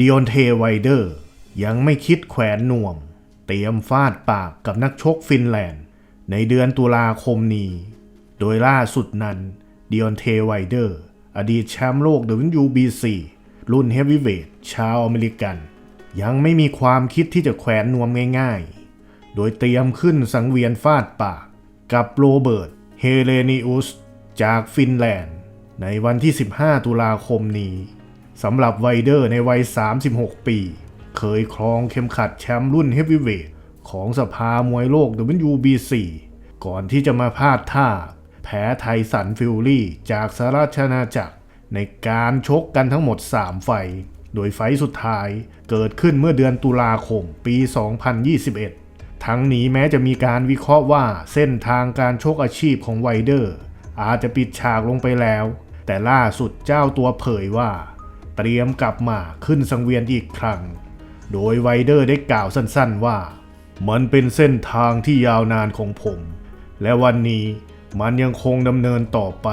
ดิออนเทไวเดอร์ ยังไม่คิดแขวนนวม เตรียมฟาดปากกับนักชกฟินแลนด์ ในเดือนตุลาคมนี้ โดยล่าสุดนั้นดิออนเทไวเดอร์ อดีตแชมป์โลก WBC รุ่นเฮฟวีเวทชาวอเมริกัน ยังไม่มีความคิดที่จะแขวนนวมง่ายๆ โดยเตรียมขึ้นสังเวียนฟาดปากกับโรเบิร์ตเฮเลนิอุสจากฟินแลนด์ ในวันที่ 15 ตุลาคมนี้ สำหรับไวเดอร์ในวัย 36 ปี เคยครองเข็มขัดแชมป์รุ่นเฮฟวีเวทของสภามวยโลก WBC ก่อนที่จะมาพลาดท่า แพ้ไทสันฟิลลี่จากสหราชอาณาจักร ในการชกกันทั้งหมด 3 ไฟ โดยไฟสุดท้ายเกิดขึ้นเมื่อเดือนตุลาคมปี 2021 ทั้งนี้แม้จะมีการวิเคราะห์ว่าเส้นทางการชกอาชีพของไวเดอร์ อาจจะปิดฉากลงไปแล้ว แต่ล่าสุดเจ้าตัวเผยว่า เตรียมกลับมาขึ้นสังเวียนอีกครั้ง โดยไวเดอร์ได้กล่าวสั้นๆว่า มันเป็นเส้นทางที่ยาวนานของผม และวันนี้มันยังคงดำเนินต่อไป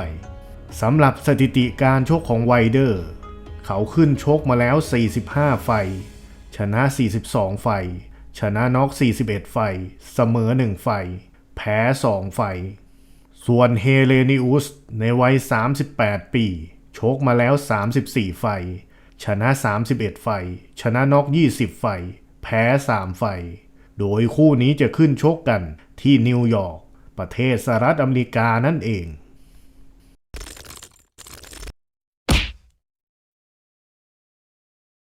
สำหรับสถิติการชกของไวเดอร์ เขาขึ้นชกมาแล้ว 45 ไฟ ชนะ 42 ไฟ ชนะน็อก 41 ไฟ เสมอ 1 ไฟ แพ้ 2 ไฟ ส่วนเฮเลนิอุสในวัย 38 ปี ชกมาแล้ว 34 ไฟ ชนะ 31 ไฟ ชนะน็อก 20 ไฟ แพ้ 3 ไฟ โดยคู่นี้จะขึ้นชกกันที่นิวยอร์กประเทศสหรัฐอเมริกานั่นเอง